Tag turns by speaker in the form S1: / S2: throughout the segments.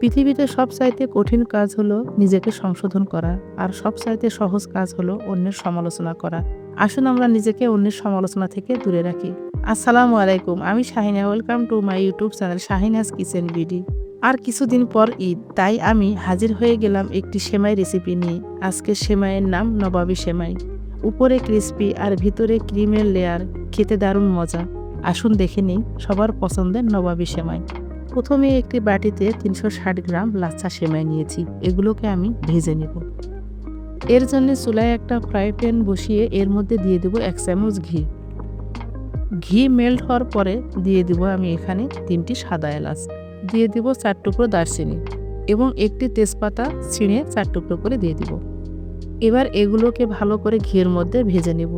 S1: পৃথিবীতে সবচাইতে কঠিন কাজ হলো নিজেকে সংশোধন করা, আর সবচাইতে সহজ কাজ হলো অন্যের সমালোচনা করা। আসুন আমরা নিজেকে অন্যের সমালোচনা থেকে দূরে রাখি। আসসালামু আলাইকুম, আমি Shahina welcome to my YouTube channel Shahina's kitchen BD আর কিছুদিন পর ঈদ, তাই আমি হাজির হয়ে গেলাম একটি সেমাই রেসিপি নিয়ে। আজকে সেমাইয়ের নাম নবাবী সেমাই। উপরে ক্রিস্পি আর ভিতরে ক্রিমের লেয়ার খেতে দারুণ মজা। আসুন দেখে নিই সবার পছন্দের নবাবী সেমাই। প্রথমে একটি বাটিতে তিনশো ষাট গ্রাম লাচ্ছা সেমাই নিয়েছি। এগুলোকে আমি ভেজে নেব। এর জন্য চুলায় একটা ফ্রাই প্যান বসিয়ে এর মধ্যে দিয়ে দেবো এক চামচ ঘি। ঘি মেল্ট হওয়ার পরে দিয়ে দেবো আমি এখানে তিনটি সাদা এলাচ। দিয়ে দিব চার টুকরো দারচিনি এবং একটি তেজপাতা ছিঁড়ে চার টুকরো করে দিয়ে দিব। এবার এগুলোকে ভালো করে ঘিয়ের মধ্যে ভেজে নেব।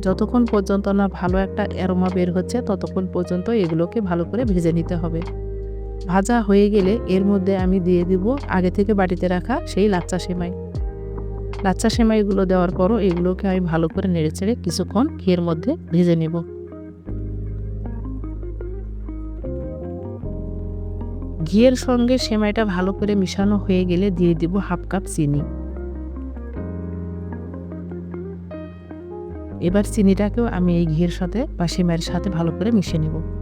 S1: যতক্ষণ পর্যন্ত না ভালো একটা অ্যারোমা বের হচ্ছে, ততক্ষণ পর্যন্ত এগুলোকে ভালো করে ভেজে নিতে হবে। ভাজা হয়ে গেলে এর মধ্যে আমি দিয়ে দিব আগে থেকে বাটিতে রাখা সেই লাচ্চা সেমাই। লাচ্চা সেমাইগুলো দেওয়ার পরও এগুলোকে আমি ভালো করে নেড়ে চেড়ে কিছুক্ষণ ঘিয়ের মধ্যে ভেজে নেব। ঘিয়ের সঙ্গে সেমাইটা ভালো করে মিশানো হয়ে গেলে দিয়ে দিব হাফ কাপ চিনি। এবার চিনিটাকেও আমি এই ঘিয়ের সাথে বা সেমাইয়ের সাথে ভালো করে মিশিয়ে নেব।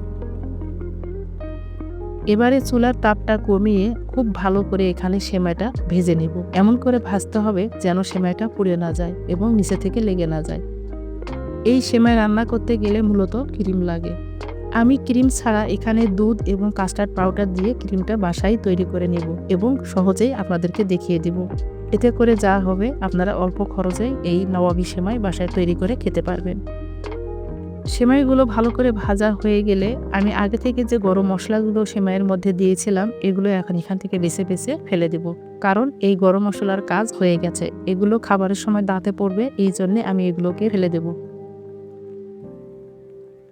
S1: এবারে চুলার তাপটা কমিয়ে খুব ভালো করে এখানে সেমাইটা ভেজে নেব। এমন করে ভাজতে হবে যেন সেমাইটা পুড়ে না যায় এবং নিচে থেকে লেগে না যায়। এই সেমাই রান্না করতে গেলে মূলত ক্রিম লাগে। আমি ক্রিম ছাড়া এখানে দুধ এবং কাস্টার্ড পাউডার দিয়ে ক্রিমটা বাসায় তৈরি করে নেব এবং সহজেই আপনাদেরকে দেখিয়ে দেব। এতে করে যা হবে, আপনারা অল্প খরচেই এই নবাবী সেমাই বাসায় তৈরি করে খেতে পারবেন। সেমাইগুলো ভালো করে ভাজা হয়ে গেলে আমি আগে থেকে যে গরম মশলাগুলো সেমাইয়ের মধ্যে দিয়েছিলাম, এগুলো এখন এখান থেকে বেছে বেছে ফেলে দেব। কারণ এই গরম মশলার কাজ হয়ে গেছে। এগুলো খাবারের সময় দাঁতে পড়বে, এই জন্যে আমি এগুলোকে ফেলে দেব।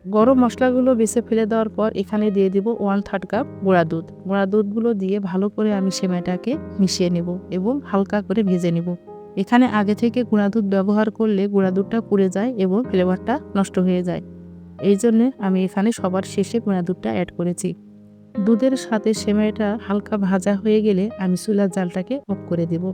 S1: গরম মশলাগুলো বেছে ফেলে দেওয়ার পর এখানে দিয়ে দিব ওয়ান থার্ড কাপ গুঁড়া দুধ। গুঁড়া দুধগুলো দিয়ে ভালো করে আমি সেমাইটাকে মিশিয়ে নেব এবং হালকা করে ভেজে নেব। এখানে আগে থেকে গুঁড়া দুধ ব্যবহার করলে গুঁড়া দুধটা পুড়ে যায় এবং ফ্লেভারটা নষ্ট হয়ে যায়। এই জন্যে আমি এখানে সবার শেষে গুঁড়া দুধটা অ্যাড করেছি। দুধের সাথে সেমাইটা হালকা ভাজা হয়ে গেলে আমি চুলার জালটাকে অফ করে দেব।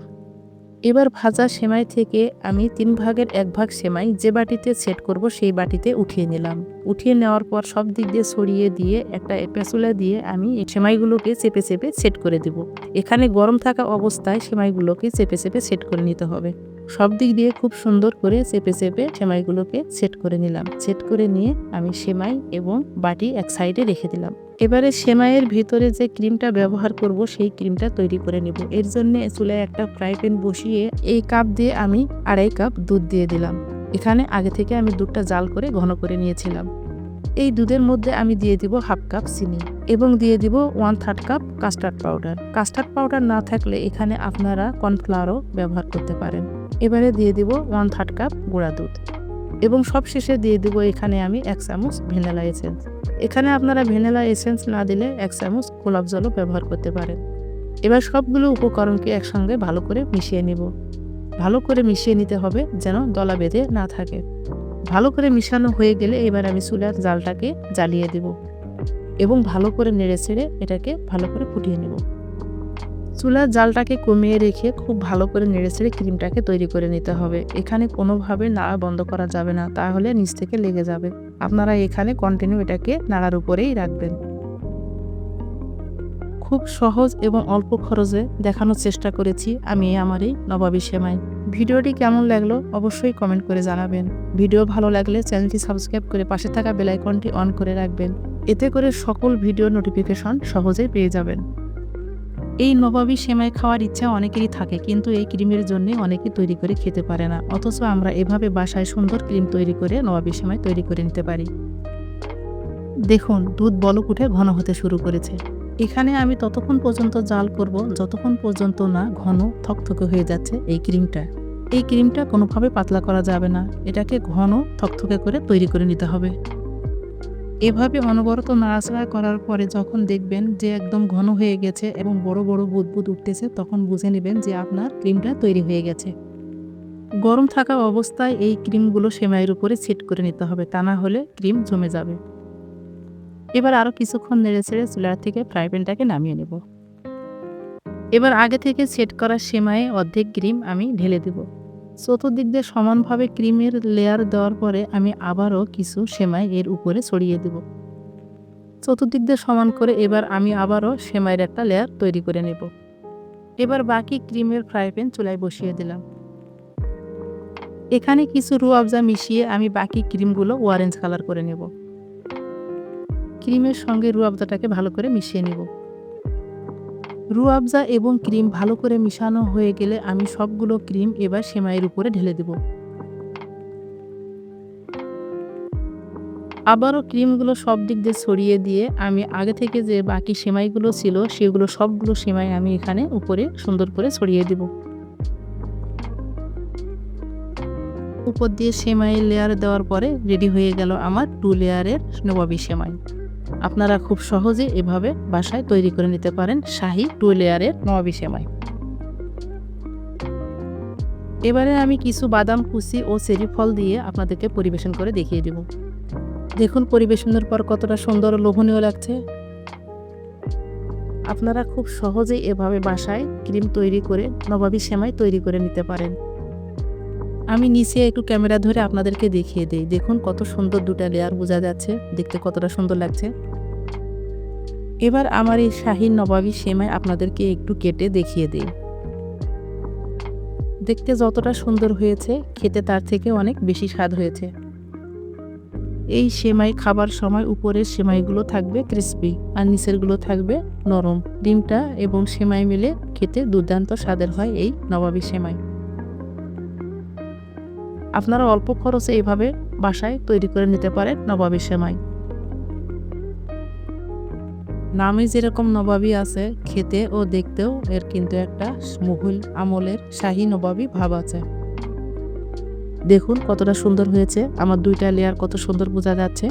S1: এবার ভাজা সেমাই থেকে আমি তিন ভাগের এক ভাগ সেমাই যে বাটিতে সেট করব সেই বাটিতে উঠিয়ে নিলাম। উঠিয়ে নেওয়ার পর সব দিক দিয়ে ছড়িয়ে দিয়ে একটা পেঁচুলা দিয়ে আমি এই সেমাইগুলোকে চেপে চেপে সেট করে দেব। এখানে গরম থাকা অবস্থায় সেমাইগুলোকে চেপে চেপে সেট করে নিতে হবে। সব দিক দিয়ে খুব সুন্দর করে চেপে চেপে সেমাইগুলোকে সেট করে নিলাম। সেট করে নিয়ে আমি সেমাই এবং বাটি এক সাইডে রেখে দিলাম। এবারে সেমাইয়ের ভিতরে যে ক্রিমটা ব্যবহার করব, সেই ক্রিমটা তৈরি করে নেব। এর জন্য চুলায় একটা ফ্রাই প্যান বসিয়ে এই কাপ দিয়ে আমি আড়াই কাপ দুধ দিয়ে দিলাম। এখানে আগে থেকে আমি দুধটা জাল করে ঘন করে নিয়েছিলাম। এই দুধের মধ্যে আমি দিয়ে দিব হাফ কাপ চিনি এবং দিয়ে দিব one third cup custard powder. Custard powder না থাকলে এখানে আপনারা কর্নফ্লাওয়ারও ব্যবহার করতে পারেন। এবারে দিয়ে দিব ওয়ান থার্ড কাপ গুঁড়া দুধ। এবং সব শেষে দিয়ে দিব এখানে আমি এক চামচ ভ্যানিলা এসেন্স। এখানে আপনারা ভ্যানিলা এসেন্স না দিলে এক চামচ গোলাপ জলও ব্যবহার করতে পারেন। এবার সবগুলো উপকরণকে একসঙ্গে ভালো করে মিশিয়ে নিব। ভালো করে মিশিয়ে নিতে হবে যেন দলা বেঁধে না থাকে। ভালো করে মিশানো হয়ে গেলে এবার আমি চুলার জালটাকে জ্বালিয়ে দেব এবং ভালো করে নেড়ে ছেড়ে এটাকে ভালো করে ফুটিয়ে নেব। চুলার জালটাকে কমিয়ে রেখে খুব ভালো করে নেড়ে ছেড়ে ক্রিমটাকে তৈরি করে নিতে হবে। এখানে কোনোভাবে নাড়া বন্ধ করা যাবে না, তাহলে নিচ থেকে লেগে যাবে। আপনারা এখানে কন্টিনিউ এটাকে নাড়ার উপরেই রাখবেন। খুব সহজ এবং অল্প খরচে দেখানোর চেষ্টা করেছি আমি আমার এই নবাবী সেমাই। ভিডিওটি কেমন লাগল অবশ্যই কমেন্ট করে জানাবেন। ভিডিও ভালো লাগলে চ্যানেলটি সাবস্ক্রাইব করে পাশে থাকা বেলাইকনটি অন করে রাখবেন। এতে করে সকল ভিডিও নোটিফিকেশন সহজেই পেয়ে যাবেন। এই নবাবী সেমাই খাওয়ার ইচ্ছা অনেকেরই থাকে, কিন্তু এই ক্রিমের জন্য অনেকে তৈরি করে খেতে পারে না। অথচ আমরা এভাবে বাসায় সুন্দর ক্রিম তৈরি করে নবাবী সেমাই তৈরি করে নিতে পারি। দেখুন, দুধ বলক উঠে ঘন হতে শুরু করেছে। এখানে আমি ততক্ষণ পর্যন্ত জাল করব, যতক্ষণ পর্যন্ত না ঘন থকথকে হয়ে যাচ্ছে এই ক্রিমটা। এই ক্রিমটা কোনোভাবে পাতলা করা যাবে না। এটাকে ঘন থকথকে করে তৈরি করে নিতে হবে। এভাবে অনবরত নাড়াচাড়া করার পরে যখন দেখবেন যে একদম ঘন হয়ে গেছে এবং বড় বড় বুদবুদ উঠতেছে, তখন বুঝে নেবেন যে আপনার ক্রিমটা তৈরি হয়ে গেছে। গরম থাকা অবস্থায় এই ক্রিমগুলো সেমাইয়ের উপরে সেট করে নিতে হবে, তা না হলে ক্রিম জমে যাবে। এবার আরও কিছুক্ষণ নেড়ে ছেড়ে চুলার থেকে ফ্রাই প্যানটাকে নামিয়ে নেব। এবার আগে থেকে সেট করা সেমাইয়ে অর্ধেক ক্রিম আমি ঢেলে দেব। চতুর্দিক দিয়ে সমানভাবে ক্রিমের লেয়ার দেওয়ার পরে আমি আবারও কিছু সেমাই এর উপরে ছড়িয়ে দেব। চতুর্দিক দিয়ে সমান করে এবার আমি আবারও সেমাইয়ের একটা লেয়ার তৈরি করে নেব। এবার বাকি ক্রিমের ফ্রাই প্যান চুলায় বসিয়ে দিলাম। এখানে কিছু রু রুয়াবজা মিশিয়ে আমি বাকি ক্রিমগুলো অরেঞ্জ কালার করে নেব। ক্রিমের সঙ্গে রু রুয়াবজাটাকে ভালো করে মিশিয়ে নেব। রুয়াবজা এবং ক্রিম ভালো করে মিশানো হয়ে গেলে আমি সবগুলো ক্রিম এবার সেমাইয়ের উপরে ঢেলে দেব। আবারও ক্রিমগুলো সব দিক দিয়ে ছড়িয়ে দিয়ে আমি আগে থেকে যে বাকি সেমাইগুলো ছিল, সেগুলো সবগুলো সেমাই আমি এখানে উপরে সুন্দর করে ছড়িয়ে দেব। উপর দিয়ে সেমাইয়ের লেয়ার দেওয়ার পরে রেডি হয়ে গেল আমার টু লেয়ারের নবাবি সেমাই। আপনারা খুব সহজে এভাবে বাসায় তৈরি করে নিতে পারেন শাহি টু লেয়ারের নবাবি সেমাই। এবারে আমি কিছু বাদাম, কুচি ও চেরি ফল দিয়ে আপনাদেরকে পরিবেশন করে দেখিয়ে দেব। দেখুন পরিবেশনের পর কতটা সুন্দর লোভনীয় লাগছে। আপনারা খুব সহজেই এভাবে বাসায় ক্রিম তৈরি করে, নবাবি সেমাই তৈরি করে নিতে পারেন। আমি নিচে একটু ক্যামেরা ধরে আপনাদেরকে দেখিয়ে দেই। দেখুন কত সুন্দর দুটা লেয়ার বোঝা যাচ্ছে। দেখতে কতটা সুন্দর লাগছে। এবার আমার এই শাহিন নবাবী সেমাই আপনাদেরকে একটু কেটে দেখিয়ে দিই। দেখতে যতটা সুন্দর হয়েছে, খেতে তার থেকে অনেক বেশি স্বাদ হয়েছে। এই সেমাই খাবার সময় উপরের সেমাইগুলো থাকবে ক্রিস্পি আর নিচেরগুলো থাকবে নরম। ডিমটা এবং সেমাই মিলে খেতে দুর্দান্ত স্বাদের হয় এই নবাবী সেমাই। আপনারা অল্প খরচে এইভাবে বাসায় তৈরি করে নিতে পারেন নবাবী সেমাই। নামে যেরকম নবাবী আছে, খেতে ও দেখতেও এর কিন্তু একটা মুঘল আমলের শাহী নবাবী ভাব আছে। দেখুন কতটা সুন্দর হয়েছে, আমার দুইটা লেয়ার কত সুন্দর বোঝা যাচ্ছে।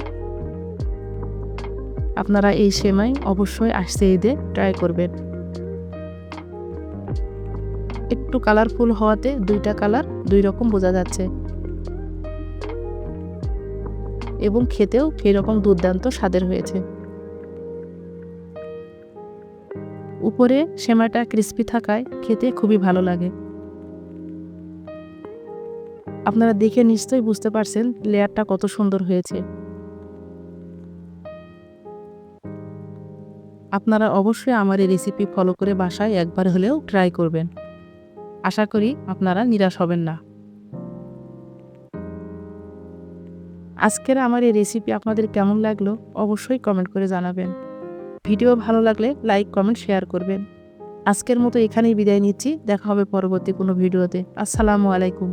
S1: আপনারা এই সেমাই অবশ্যই আসতে ঈদে ট্রাই করবেন। একটু কালারফুল হওয়াতে দুইটা কালার দুই রকম বোঝা যাচ্ছে। এবং খেতেও সেই রকম দুর্দান্ত স্বাদের হয়েছে। উপরে সেমাটা ক্রিস্পি থাকায় খেতে খুবই ভালো লাগে। আপনারা দেখে নিশ্চয়ই বুঝতে পারছেন লেয়ারটা কত সুন্দর হয়েছে। আপনারা অবশ্যই আমার এই রেসিপি ফলো করে বাসায় একবার হলেও ট্রাই করবেন। আশা করি আপনারা নিরাশ হবেন না। আজকের আমার এই রেসিপি আপনাদের কেমন লাগল অবশ্যই কমেন্ট করে জানাবেন। ভিডিও ভালো লাগলে লাইক, কমেন্ট, শেয়ার করবেন। আজকের মতো এখানেই বিদায় নিচ্ছি। দেখা হবে পরবর্তী কোনো ভিডিওতে। আসসালামু আলাইকুম।